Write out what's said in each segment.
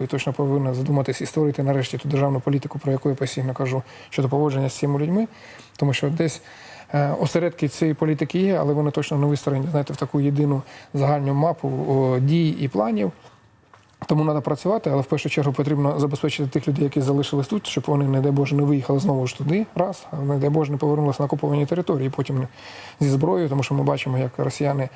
І точно повинна задуматись і створити нарешті ту державну політику, про яку я постійно кажу, щодо поводження з цими людьми, тому що десь е, осередки цієї політики є, але вони точно не вистроєні, знаєте, в таку єдину загальну мапу дій і планів. Тому треба працювати, але в першу чергу потрібно забезпечити тих людей, які залишились тут, щоб вони, не дай Боже, не виїхали знову ж туди, раз, а не дай Боже, не повернулися на окуповані території, потім зі зброєю, тому що ми бачимо, як росіяни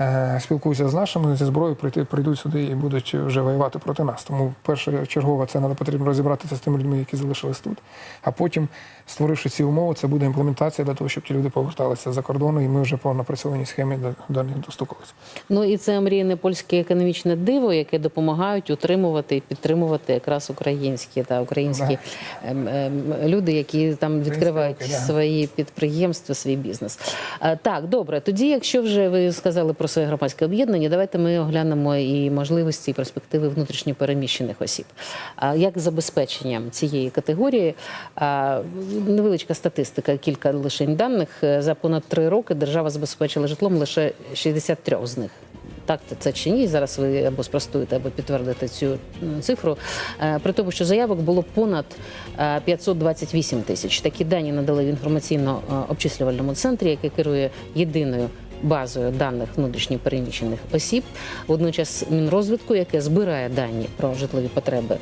е, спілкуються з нашими зі зброєю, прийти, прийдуть сюди і будуть вже воювати проти нас. Тому першочергово це треба потрібно розібратися з тими людьми, які залишились тут. А потім, створивши ці умови, це буде імплементація для того, щоб ті люди поверталися за кордону, і ми вже по напрацьованій схемі до, них достукалися. Ну і це мрійне польське економічне диво, яке допомагають утримувати і підтримувати якраз українські та українські ем, ем, люди, які там відкривають да. свої підприємства, свій бізнес. Так, добре. Тоді, якщо вже ви сказали про своє громадське об'єднання, давайте ми оглянемо і можливості і перспективи внутрішньо переміщених осіб. А Як забезпеченням цієї категорії невеличка статистика, кілька лише даних Е, за понад три роки держава забезпечила житлом лише 63 з них. Так, це- чи ні? Зараз ви або спростуєте, або підтвердите цю цифру. Е, При тому, що заявок було понад е, 528 тисяч. Такі дані надали в інформаційно-обчислювальному центрі, який керує єдиною. Базою даних внутрішньо переміщених осіб, водночас Мінрозвитку, яке збирає дані про житлові потреби е,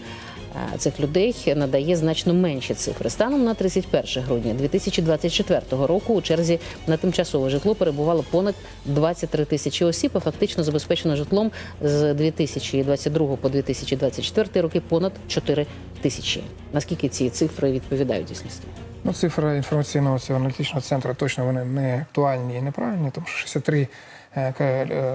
цих людей, надає значно менші цифри. Станом на 31 грудня 2024 року у черзі на тимчасове житло перебувало понад 23 тисячі осіб, а фактично забезпечено житлом з 2022 по 2024 роки понад 4 тисячі. Наскільки ці цифри відповідають дійсності? Ну, цифри інформаційного цього аналітичного центру точно вони не актуальні і неправильні, тому що 63 е, ка- е,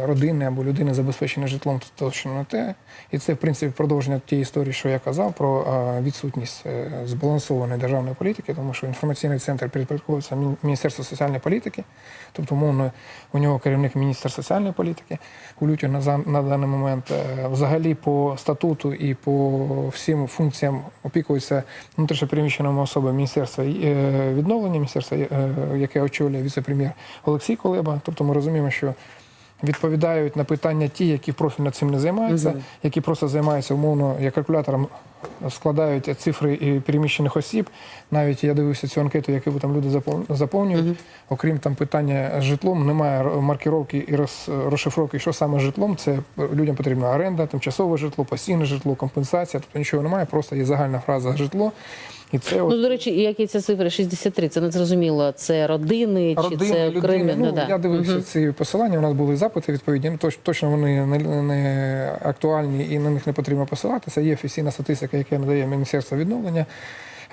родини або людини забезпечені житлом це точно не те. І це, в принципі, продовження тієї історії, що я казав, про е, відсутність е, збалансованої державної політики, тому що інформаційний центр підпорядковується Мін- Міністерству соціальної політики, тобто, умовно, у нього керівник міністр соціальної політики. У Люті на, на даний момент е, взагалі по статуту і по всім функціям опікується внутрішньопереміщеними особами Міністерства е, відновлення, міністерства, е, яке очолює віце-прем'єр Олексій Колеба. Тобто ми розуміємо, що відповідають на питання ті, які профільно цим не займаються, які просто займаються умовно як калькулятором, складають цифри і переміщених осіб. Навіть я дивився цю анкету, яку там люди запов- заповнюють. Окрім там питання з житлом, немає маркіровки і роз- розшифровки, що саме з житлом. Це людям потрібна оренда, тимчасове житло, постійне житло, компенсація. Тобто нічого немає, просто є загальна фраза житло. І це от Ну, до речі, які це цифри 63? Це не зрозуміло. Це родини, чи це окремі? Ну, да. я дивився ці посилання. У нас були запити відповідні. Ну, точ- точно вони не, не актуальні і на них не потрібно посилатися. Є офіційна статистика, яка надає Міністерство відновлення.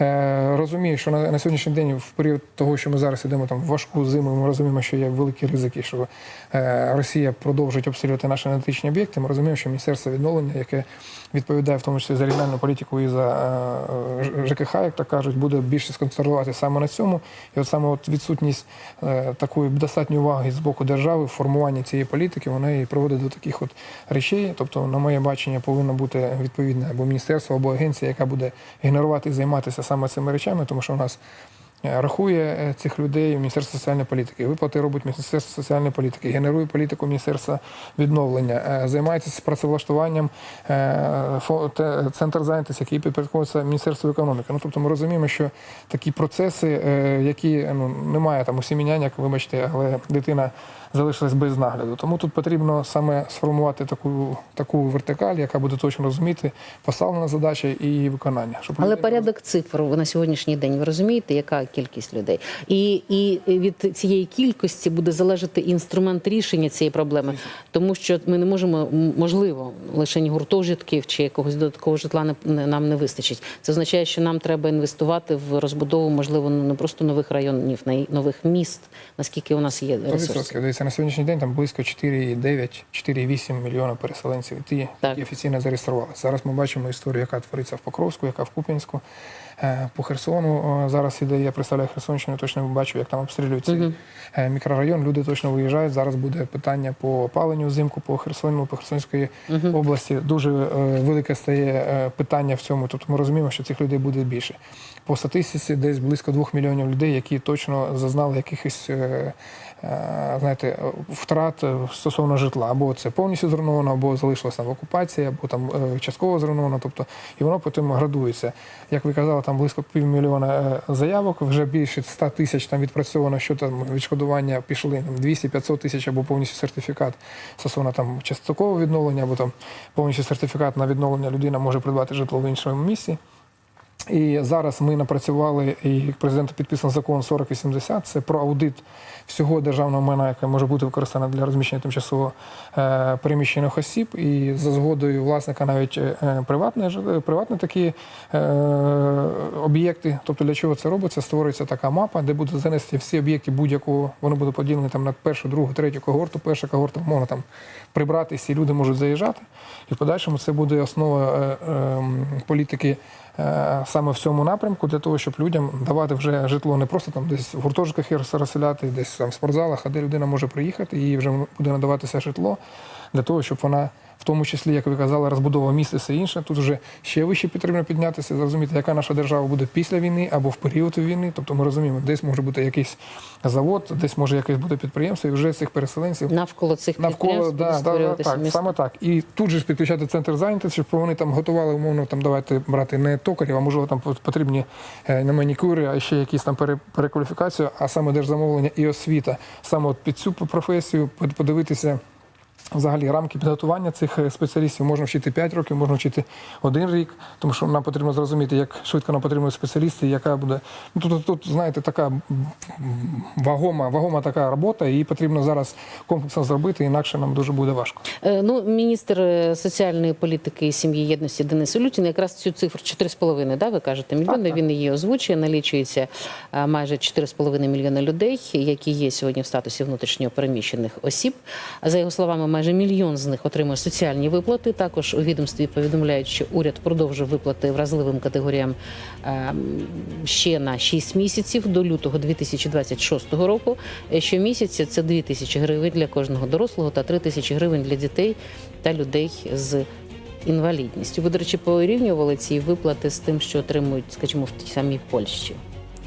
Е, розумію, що на, на сьогоднішній день, в період того, що ми зараз йдемо там в важку зиму, ми розуміємо, що є великі ризики, що е, Росія продовжить обстрілювати наші енергетичні об'єкти. Ми розуміємо, що Міністерство відновлення, яке відповідає в тому числі за регіональну політику і за е, ЖКХ, як то кажуть, буде більше сконцентрувати саме на цьому. І от саме от відсутність такої достатньої уваги з боку держави в формуванні цієї політики, вона і приводить до таких от речей. Тобто, на моє бачення, повинно бути відповідне або міністерство, або агенція, яка буде генерувати і займатися саме цими речами, тому що у нас. Е, Рахує е, цих людей Міністерство соціальної політики, виплати робить Міністерство соціальної політики, генерує політику Міністерства відновлення, е, займається з працевлаштуванням центр зайнятості, який підпорядковується Міністерству економіки. Ну тобто ми розуміємо, що такі процеси, які ну немає там усі міняння, вибачте, але дитина залишилась без нагляду. Тому тут потрібно саме сформувати таку таку вертикаль, яка буде точно розуміти поставлена задача і її виконання. Щоб Але порядок цифр на сьогоднішній день ви розумієте, яка кількість людей, і, і від цієї кількості буде залежати інструмент рішення цієї проблеми, тому що ми не можемо можливо лише гуртожитків чи якогось додаткового житла не, не- нам не вистачить. Це означає, що нам треба інвестувати в розбудову, можливо, ну, не просто нових районів, нових міст, наскільки у нас є 100%. ресурси. Дивіться, на сьогоднішній день там близько 4,9, 4,8 мільйона переселенців, ті, які офіційно зареєструвалися. Зараз ми бачимо історію, яка твориться в Покровську, яка в Куп'янську. Е, По Херсону е, зараз іде, я представляю Херсонщину, точно бачу, як там обстрілюють цей е, мікрорайон. Люди точно виїжджають. Зараз буде питання по опаленню взимку по Херсону, по Херсонської області. Дуже велике стає питання в цьому. Тобто ми розуміємо, що цих людей буде більше. по статистиці десь близько 2 мільйонів людей, які точно зазнали якихось знаєте, втрат е, стосовно житла. Або це повністю зруйновано, або залишилось там в окупації, або там е, частково зруйновано. Тобто, і воно потім градується. Як ви казали, там близько півмільйона е, заявок, вже більше 100 тисяч там відпрацьовано, що там відшкодування пішли 200-500 тисяч або повністю сертифікат стосовно там часткового відновлення, або там повністю сертифікат на відновлення людина може придбати житло в іншому місці. І зараз ми напрацювали, і президентом підписаний закон 4080, це про аудит всього державного майна, яке може бути використане для розміщення тимчасово е, переміщених осіб. І за згодою власника навіть е, приватні, жи- такі е, об'єкти. Тобто для чого це робиться? Створюється така мапа, де будуть занести всі об'єкти будь-якого, вони будуть поділені там на першу, другу, третю когорту. Перша когорта можна там прибрати, всі люди можуть заїжджати. І в подальшому це буде основа е, е, політики саме в цьому напрямку, для того, щоб людям давати вже житло не просто там десь в гуртожитках розселяти, десь там в спортзалах, а де людина може приїхати, їй вже буде надаватися житло для того, щоб вона. В тому числі, як ви казали, розбудова міста і все інше. Тут вже ще вище потрібно піднятися, зрозуміти, яка наша держава буде після війни або в період війни. Тобто ми розуміємо, десь може бути якийсь завод, десь може якесь буде підприємство, і вже цих переселенців Навколо цих навколо да, да, да, так, місто. саме так. І тут же ж підключати центр зайнятості, щоб вони там готували умовно там давайте брати не токарів, а можливо там потрібні е, не манікюри, а ще якісь там перекваліфікацію, а саме держзамовлення і освіта. Саме от під цю професію подивитися. Взагалі рамки підготування цих е, спеціалістів можна вчити 5 років, можна вчити один рік, тому що нам потрібно зрозуміти, як швидко нам потрібні спеціалісти, яка буде. Ну тут, тут знаєте, така вагома, вагома така робота, і її потрібно зараз комплексно зробити, інакше нам дуже буде важко. Е, Ну, міністр е, соціальної політики і сім'ї єдності Денис Улютін якраз цю цифру 4,5, да, ви кажете, мільйони. Так, так. Він її озвучує. Налічується майже 4,5 мільйона людей, які є сьогодні в статусі внутрішньо переміщених осіб. За його словами, майже мільйон з них отримує соціальні виплати. Також у відомстві повідомляють, що уряд продовжує виплати вразливим категоріям е, ще на 6 місяців до лютого 2026 року. Е, Щомісяця це 2 тисячі гривень для кожного дорослого та 3 тисячі гривень для дітей та людей з інвалідністю. Ви, до речі, порівнювали ці виплати з тим, що отримують, скажімо, в тій самій Польщі.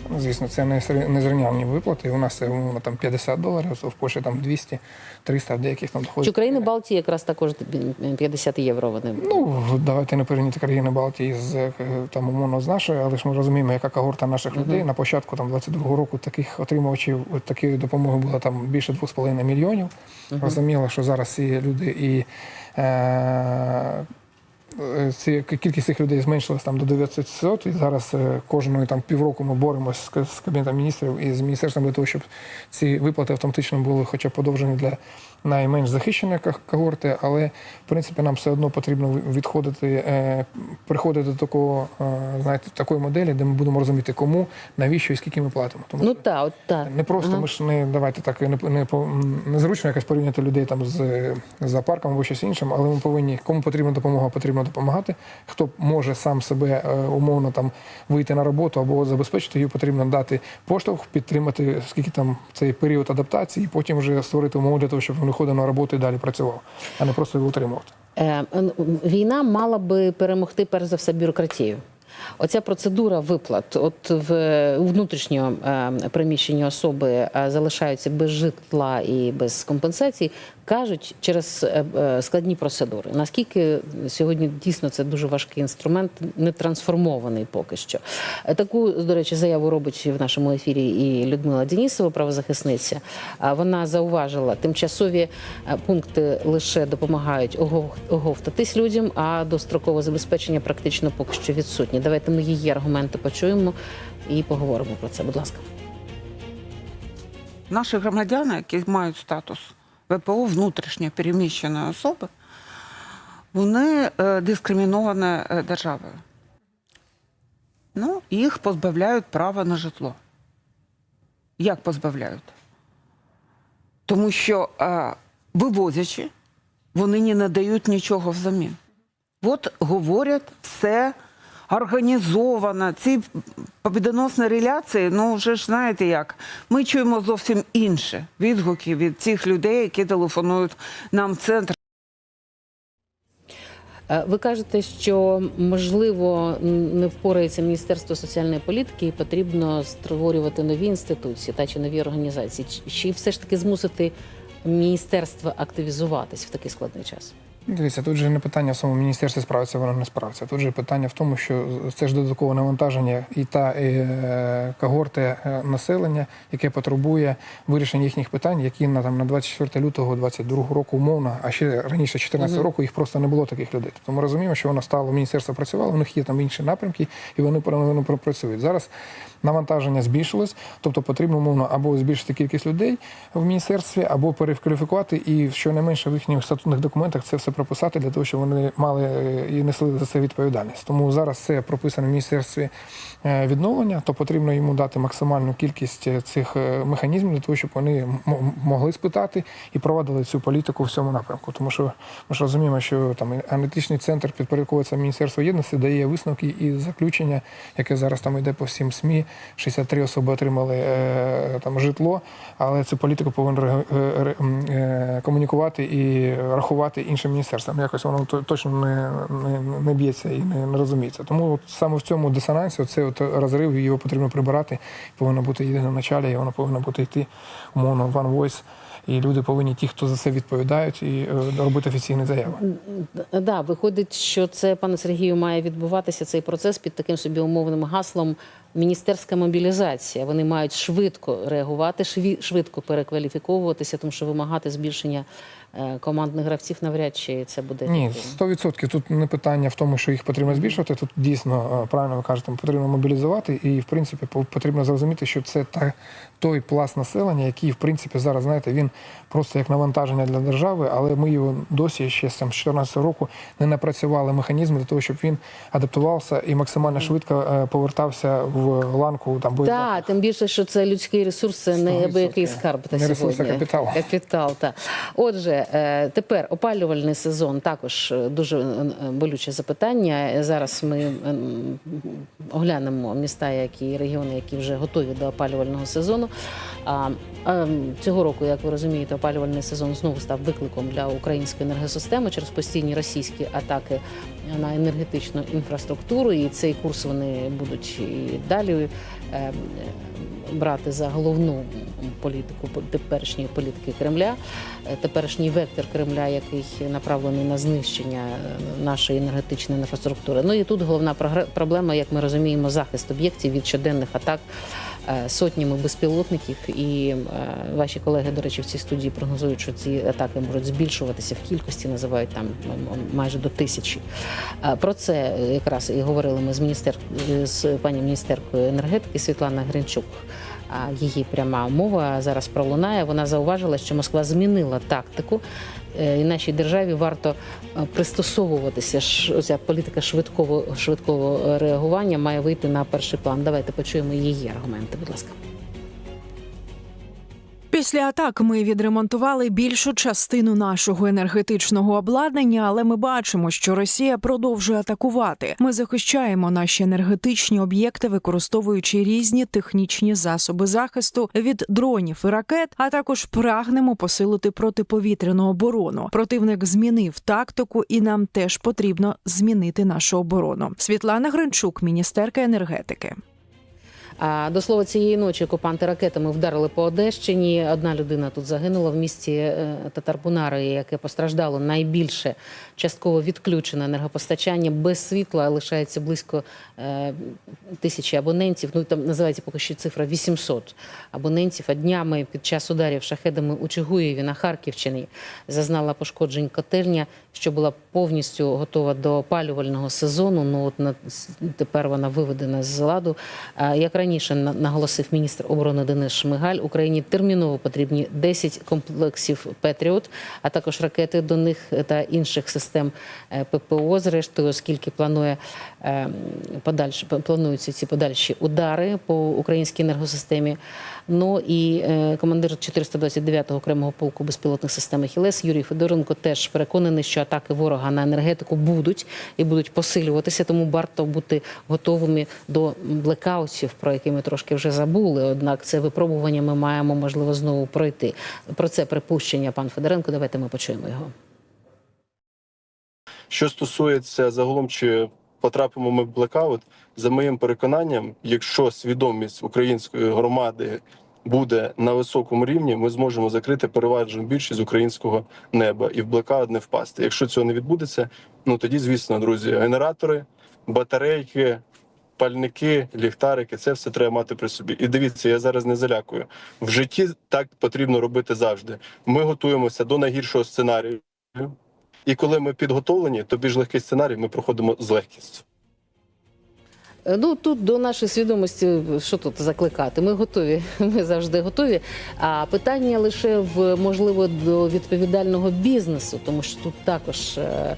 Ну, Звісно, це не зрівнянні виплати. У нас це умовно там 50 доларів, а в Польщі там 200, 300, в деяких там доходить. Чи країни Балтії якраз також 50 євро вони Ну, давайте не порівняти країни Балтії з е, там умовно з нашою, але ж ми розуміємо, яка когорта наших людей. На початку там 22-го року таких отримувачів такої допомоги було там більше 2,5 мільйонів. Розуміло, що зараз ці люди і е, кількість цих людей зменшилась там до 900, і зараз кожного кожної там півроку ми боремося з, з Кабінетом міністрів і з міністерством для того, щоб ці виплати автоматично були хоча подовжені для найменш захищеної ко- когорти, але в принципі нам все одно потрібно відходити, е, приходити до такого, е, знаєте, такої моделі, де ми будемо розуміти, кому, навіщо і скільки ми платимо. Тому ну так, от так. не просто ми ж не давайте так не, не, незручно якось порівняти людей там з зоопарком або щось іншим, але ми повинні, кому потрібна допомога, потрібно допомагати. Хто може сам себе е, умовно там вийти на роботу або забезпечити її, потрібно дати поштовх, підтримати скільки там цей період адаптації, і потім вже створити умови для того, щоб він виходив на роботу і далі працював, а не просто його утримувати. Е, Війна мала би перемогти перш за все бюрократію. Оця процедура виплат, от в внутрішньо приміщенні особи е, залишаються без житла і без компенсацій, кажуть через е, е, складні процедури. Наскільки сьогодні дійсно це дуже важкий інструмент, не трансформований поки що. Е, Таку, до речі, заяву робить в нашому ефірі і Людмила Денісова, правозахисниця. Вона зауважила, тимчасові пункти лише допомагають оговтатись людям, а дострокове забезпечення практично поки що відсутні. Давайте ми її аргументи почуємо і поговоримо про це. Будь ласка. Наші громадяни, які мають статус ВПО внутрішньо переміщеної особи, вони е, дискриміновані е, державою. Ну, їх позбавляють права на житло. Як позбавляють? Тому що е, вивозячи, вони не надають нічого взамін. От говорять, все організовано. Ці побідоносні реляції, ну вже ж знаєте як. Ми чуємо зовсім інше відгуки від цих людей, які телефонують нам в центр. Е, Ви кажете, що можливо не впорається Міністерство соціальної політики і потрібно створювати нові інституції та чи нові організації, чи все ж таки змусити міністерство активізуватись в такий складний час? Дивіться, тут же не питання в самому міністерстві справиться, воно не справиться. Тут же питання в тому, що це ж додаткове навантаження і та е, когорти е, населення, яке потребує вирішення їхніх питань, які на там на 24 лютого 22 року умовно, а ще раніше 14 року їх просто не було таких людей. Тобто ми розуміємо, що воно стало міністерство працювало, у них є там інші напрямки, і вони вони працюють зараз. Навантаження збільшилось, тобто потрібно умовно або збільшити кількість людей в міністерстві, або перекваліфікувати, і щонайменше в їхніх статутних документах це все прописати для того, щоб вони мали е, і несли за це відповідальність. Тому зараз це прописано в міністерстві е, відновлення, то потрібно йому дати максимальну кількість е, цих механізмів для того, щоб вони могли спитати і провадили цю політику в цьому напрямку. Тому що ми ж розуміємо, що там аналітичний центр підпорядковується Міністерство єдності, дає висновки і заключення, яке зараз там йде по всім СМІ. 63 особи отримали е, там житло, але цю політику повинен е, е, комунікувати і рахувати іншим міністерствам. Якось воно точно не, не, не б'ється і не, не розуміється. Тому от саме в цьому дисонансі, цей от розрив, його потрібно прибирати. Повинно бути єдине началі, і воно повинно бути йти умовно one voice. І люди повинні, ті, хто за це відповідають, і робити офіційні заяви. Да, виходить, що це, пане Сергію, має відбуватися цей процес під таким собі умовним гаслом міністерська мобілізація. Вони мають швидко реагувати, швидко перекваліфіковуватися, тому що вимагати збільшення командних гравців навряд чи це буде Ні, ефективно. 100%. Тут не питання в тому, що їх потрібно збільшувати. Тут дійсно е, правильно ви кажете, потрібно мобілізувати, і в принципі по- потрібно зрозуміти, що це та той пласт населення, який в принципі зараз знаєте, він просто як навантаження для держави, але ми його досі ще з там, 14 року не напрацювали механізми для того, щоб він адаптувався і максимально швидко е, повертався в ланку там. Так, тим більше, що це людський ресурс, це не 100%. скарб та Не ресурс, а капітал. Капітал, так. Отже, е, тепер опалювальний сезон також е, дуже е, е, болюче запитання. Е, Зараз ми ем, оглянемо міста, які регіони, які вже готові до опалювального сезону. А цього року, як ви розумієте, опалювальний сезон знову став викликом для української енергосистеми через постійні російські атаки на енергетичну інфраструктуру. І цей курс вони будуть і далі брати за головну політику теперішньої політики Кремля, Е, теперішній вектор Кремля, який направлений на знищення е, нашої енергетичної інфраструктури. Ну і тут головна проблема, як ми розуміємо, захист об'єктів від щоденних атак е, сотнями безпілотників. І ваші колеги, до речі, в цій студії прогнозують, що ці атаки можуть збільшуватися в кількості, називають там майже до тисячі. Про це якраз і говорили ми з міністер з пані міністеркою енергетики Світлана Гринчук. А її пряма мова зараз пролунає. Вона зауважила, що Москва змінила тактику, е, і нашій державі варто е, пристосовуватися. Ця політика швидкого швидкого реагування має вийти на перший план. Давайте почуємо її аргументи. Будь ласка. Після атак ми відремонтували більшу частину нашого енергетичного обладнання, але ми бачимо, що Росія продовжує атакувати. Ми захищаємо наші енергетичні об'єкти, використовуючи різні технічні засоби захисту від дронів і ракет, а також прагнемо посилити протиповітряну оборону. Противник змінив тактику, і нам теж потрібно змінити нашу оборону. Світлана Гринчук, міністерка енергетики. До слова, цієї ночі окупанти ракетами вдарили по Одещині. Одна людина тут загинула в місті е, Татарбунари, яке постраждало найбільше. Частково відключено енергопостачання без світла. Лишається близько е, тисячі абонентів. Ну там називається поки що цифра 800 абонентів. А днями під час ударів шахедами у Чигуєві на Харківщині зазнала пошкоджень котельня, що була повністю готова до опалювального сезону. Ну от на тепер вона виведена з ладу. Як раніше на- наголосив міністр оборони Денис Шмигаль, Україні терміново потрібні 10 комплексів Петріот, а також ракети до них та інших систем е, ППО. Зрештою, оскільки планує подальші плануються ці подальші удари по українській енергосистемі. Ну і е, командир 429-го окремого полку безпілотних систем «Ахілес» Юрій Федоренко теж переконаний, що атаки ворога на енергетику будуть і будуть посилюватися, тому варто бути готовими до блекаутів, про які ми трошки вже забули. Однак це випробування ми маємо можливо знову пройти. Про це припущення пан Федоренко. Давайте ми почуємо його. Що стосується загалом, чи потрапимо ми в блекаут, за моїм переконанням, якщо свідомість української громади буде на високому рівні, ми зможемо закрити переважну більшість українського неба і в блекаут не впасти. Якщо цього не відбудеться, ну тоді, звісно, друзі, генератори, батарейки, пальники, ліхтарики це все треба мати при собі. І дивіться, я зараз не залякую. В житті так потрібно робити завжди. Ми готуємося до найгіршого сценарію. І коли ми підготовлені, то більш легкий сценарій ми проходимо з легкістю. Е, Ну тут до нашої свідомості, що тут закликати? Ми готові. Ми завжди готові. А питання лише в можливо до відповідального бізнесу, тому що тут також е,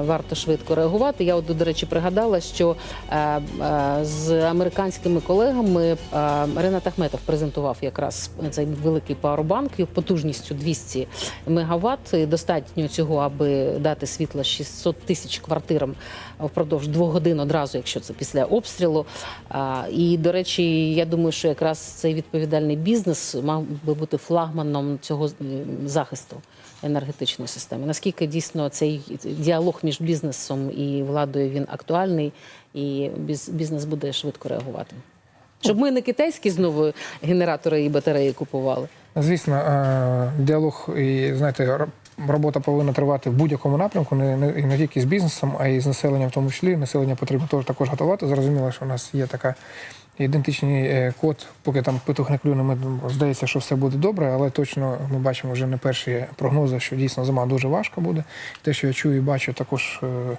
варто швидко реагувати. Я от до речі пригадала, що е, е, з американськими колегами е, Ренат Ахметов презентував якраз цей великий пауербанк потужністю 200 мегаватт. Достатньо цього, аби дати світло 600 тисяч квартирам впродовж двох годин одразу, якщо це після обстрілу. І до речі, я думаю, що якраз цей відповідальний бізнес мав би бути флагманом цього захисту енергетичної системи. Наскільки дійсно цей діалог між бізнесом і владою він актуальний, і бізнес буде швидко реагувати? Щоб ми не китайські знову генератори і батареї купували. Звісно, е, діалог і знаєте, робота повинна тривати в будь-якому напрямку, не, не, не тільки з бізнесом, а й з населенням, в тому числі. Населення потрібно також готувати. Зрозуміло, що у нас є така ідентичний е, код, поки там петух не клюне, ми здається, що все буде добре, але точно ми бачимо вже не перші прогнози, що дійсно зима дуже важка буде. Те, що я чую і бачу, також. е,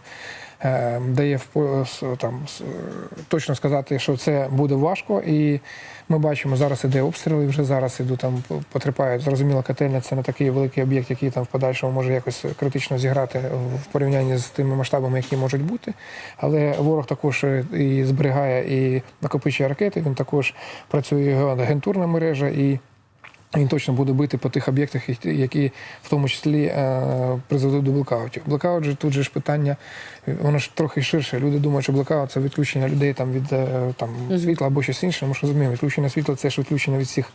Дає впо- с- там е, точно сказати, що це буде важко, і ми бачимо, зараз іде обстріли, вже зараз ідуть там потерпають. Зрозуміло, котельня це не такий великий об'єкт, який там в подальшому може якось критично зіграти в порівнянні з тими масштабами, які можуть бути. Але ворог також і зберігає і накопичує ракети. Він також працює його агентурна мережа і. Він точно буде бити по тих об'єктах, які- в тому числі е, призведуть до блекаутів. Блекаут же тут же ж питання, воно ж трохи ширше. Люди думають, що блекаут це відключення людей там від е, там світла або щось інше. Ми ж розуміємо, відключення світла це ж відключення від всіх,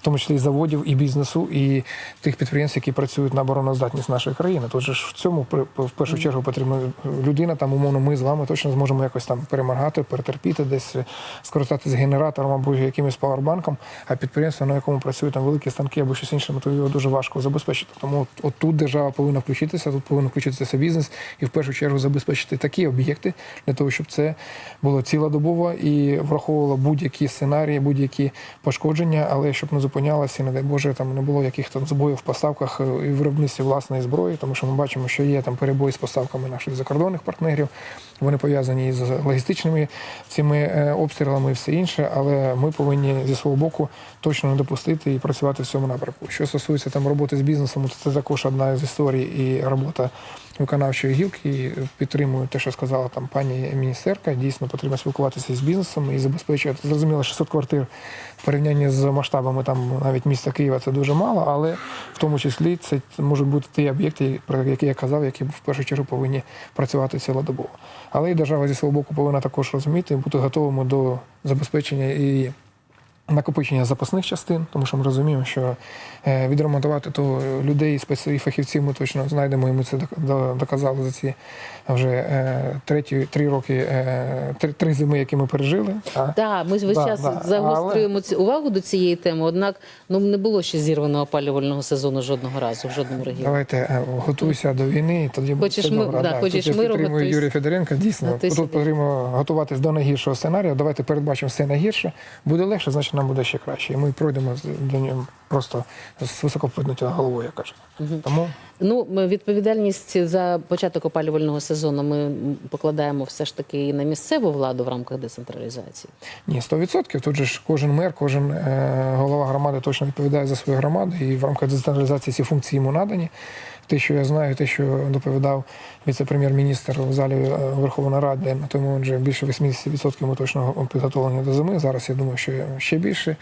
в тому числі заводів, і бізнесу, і тих підприємств, які працюють на обороноздатність нашої країни. Тут же ж в цьому в першу чергу потрібна людина. Там умовно, ми з вами точно зможемо якось там перемагати, перетерпіти, десь скористатися генератором або якимось павербанком. А підприємство, на якому працюють там великі станки або щось інше, то його дуже важко забезпечити. Тому от, от тут держава повинна включитися, тут повинен включитися бізнес і в першу чергу забезпечити такі об'єкти для того, щоб це було цілодобово і враховувало будь-які сценарії, будь-які пошкодження, але щоб не зупинялося, і, не дай Боже, там не було яких там збоїв в поставках е, і виробництві власної зброї, тому що ми бачимо, що є там перебої з поставками наших закордонних партнерів. Вони пов'язані із логістичними цими е, обстрілами і все інше, але ми повинні зі свого боку точно не допустити і працювати в цьому напрямку. Що стосується там роботи з бізнесом, то це також одна з історій і робота виконавчої гілки. І підтримую те, що сказала там пані міністерка. Дійсно потрібно спілкуватися з бізнесом і забезпечувати. Зрозуміло, 600 квартир в порівнянні з масштабами там навіть міста Києва це дуже мало, але в тому числі це можуть бути ті об'єкти, про які я казав, які в першу чергу повинні працювати цілодобово. Але і держава зі свого боку повинна також розуміти, бути готовими до забезпечення і накопичення запасних частин, тому що ми розуміємо, що е, відремонтувати то людей, спец- і фахівців ми точно знайдемо, і ми це доказали за ці вже е, треті три роки, е, три, три зими, які ми пережили. Так, ми весь Да, час да. загострюємо ці- увагу до цієї теми. Однак ну не було ще зірваного опалювального сезону жодного разу в жодному регіоні. Давайте готуйся до війни, і тоді буде Хочеш ми- добре. да, хочеш миру, підтримую. Юрія Федоренка. Дійсно, тут потрібно готуватись до найгіршого сценарію. Давайте передбачимо все найгірше. Буде легше, значить нам буде ще краще. І ми пройдемо до нього просто з високо піднятою головою, як кажуть. Тому Ну, відповідальність за початок опалювального сезону ми покладаємо все ж таки і на місцеву владу в рамках децентралізації. ні, 100%. Тут же ж кожен мер, кожен е, голова громади точно відповідає за свою громаду, і в рамках децентралізації ці функції йому надані. Те, що я знаю, те, що доповідав віце-прем'єр-міністр у залі е, Верховної Ради, момент вже більше 80% ми точно підготовлені до зими. Зараз я думаю, що ще більше.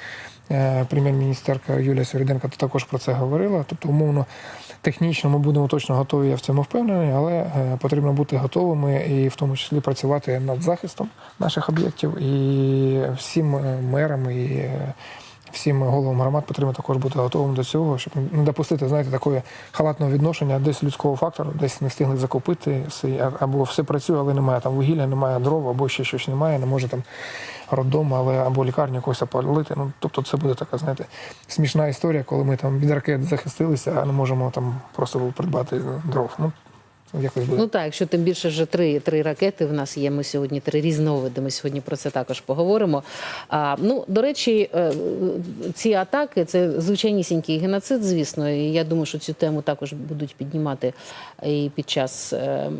Е, Прем'єр-міністерка Юлія Свериденко також про це говорила. Тобто, умовно, технічно ми будемо точно готові, я в цьому впевнений, але е, потрібно бути готовими і в тому числі працювати над захистом наших об'єктів і всім мерам і всім головам громад потрібно також бути готовим до цього, щоб не допустити, знаєте, такої халатного відношення, десь людського фактору, десь не встигли закупити все, або все працює, але немає там вугілля, немає дров, або ще щось немає, не може там роддом, але або лікарню якось опалити. Ну тобто це буде така, знаєте, смішна історія, коли ми там від ракет захистилися, а не можемо там просто придбати дров. Ну якось буде. Ну так, якщо тим більше вже три, три ракети в нас є. Ми сьогодні три різновиди. Ми сьогодні про це також поговоримо. А, ну, до речі, е, ці атаки це звичайнісінький геноцид, звісно. І я думаю, що цю тему також будуть піднімати і під час е,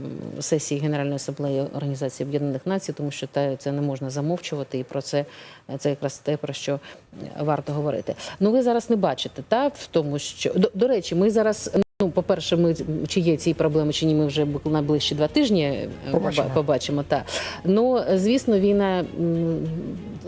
сесії Генеральної асамблеї Організації Об'єднаних Націй, тому що це не можна замовчувати, і про це це якраз те, про що варто говорити. Ну, ви зараз не бачите, та в тому, що до, до речі, ми зараз. Ну, по-перше, ми чи є ці проблеми, чи ні, ми вже бу- найближчі два тижні е, Побачимо. побачимо. Та. Ну, звісно, війна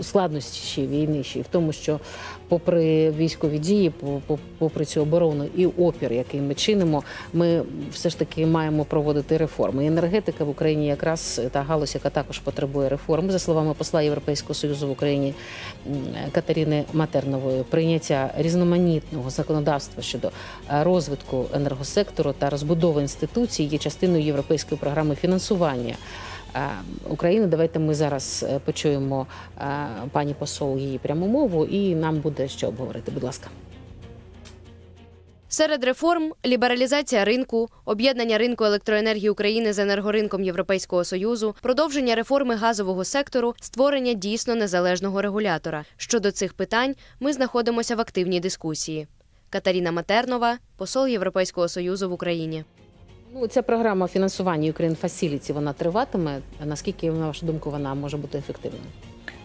складності ще війни ще в тому, що попри військові дії, по- по- попри цю оборону і опір, який ми чинимо, ми все ж таки маємо проводити реформи. Енергетика в Україні якраз та галузь, яка також потребує реформ, за словами посла Європейського союзу в Україні Катерини Матернової, прийняття різноманітного законодавства щодо е, розвитку енергосектору та розбудови інституцій є частиною європейської програми фінансування. України. Давайте ми зараз е, почуємо е, пані посол її пряму мову, і нам буде що обговорити. Будь ласка. Серед реформ лібералізація ринку, об'єднання ринку електроенергії України з енергоринком Європейського союзу, продовження реформи газового сектору, створення дійсно незалежного регулятора. Щодо цих питань ми знаходимося в активній дискусії. Катаріна Матернова, посол Європейського союзу в Україні. Ну, ця програма фінансування Ukraine Facility, вона триватиме. Наскільки, на вашу думку, вона може бути ефективною?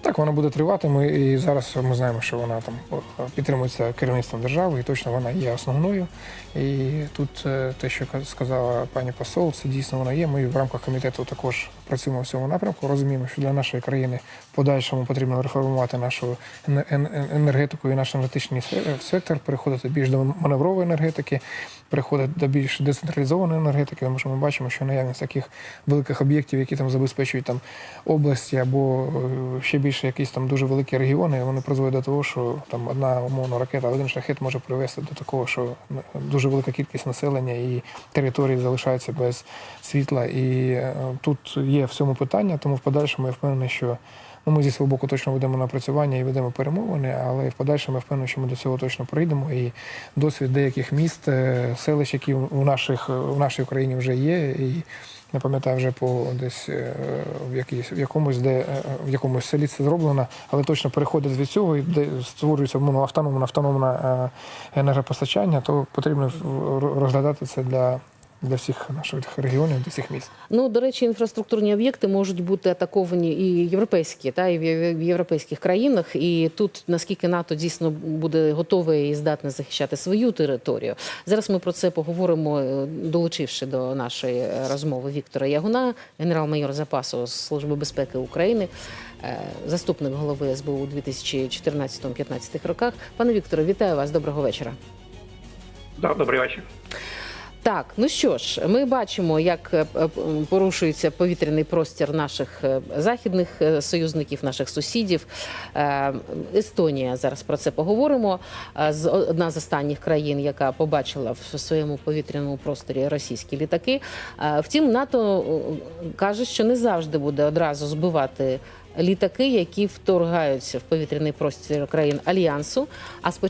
Так, вона буде тривати. Ми і зараз ми знаємо, що вона там підтримується керівництвом держави, і точно вона є основною. І тут е, те, що сказала пані посол, це дійсно вона є. Ми в рамках комітету також працюємо в цьому напрямку. Розуміємо, що для нашої країни в подальшому потрібно реформувати нашу ен- ен- енергетику і наш енергетичний сектор, переходити більш до маневрової енергетики, переходити до більш децентралізованої енергетики, тому що ми бачимо, що наявність таких великих об'єктів, які там забезпечують там області або е, ще більше якісь там дуже великі регіони, вони призводять до того, що там одна умовно ракета, один шахет може привести до такого, що е, дуже велика кількість населення і території залишаються без світла. І е, тут є в цьому питання, тому в подальшому я впевнений, що ну, ми зі свого боку точно ведемо напрацювання і ведемо перемовини, але в подальшому я впевнений, що ми до цього точно прийдемо. І досвід деяких міст, е, селищ, які у наших в нашій Україні вже є. І не пам'ятаю вже по десь е, в якійсь в якомусь, де е, в якомусь селі це зроблено, але точно переходить від цього і де створюється ну, автономне автономне енергопостачання, то потрібно в- розглядати це для, для всіх наших регіонів, для всіх міст. Ну, до речі, інфраструктурні об'єкти можуть бути атаковані і європейські, та і в європейських країнах. І тут наскільки НАТО дійсно буде готове і здатне захищати свою територію. Зараз ми про це поговоримо, е, долучивши до нашої е, розмови Віктора Ягуна, генерал-майор запасу Служби безпеки України. е, Заступник голови СБУ у 2014-2015 роках. Пане Вікторе, вітаю вас. Доброго вечора. Да, добрий вечір. Так, ну що ж, ми бачимо, як е, е, порушується повітряний простір наших е, західних союзників, наших сусідів. Естонія зараз про це поговоримо. З- Одна з останніх країн, яка побачила в своєму повітряному просторі російські літаки. Втім, НАТО каже, що не завжди буде одразу збивати літаки, які вторгаються в повітряний простір країн альянсу. А спочатку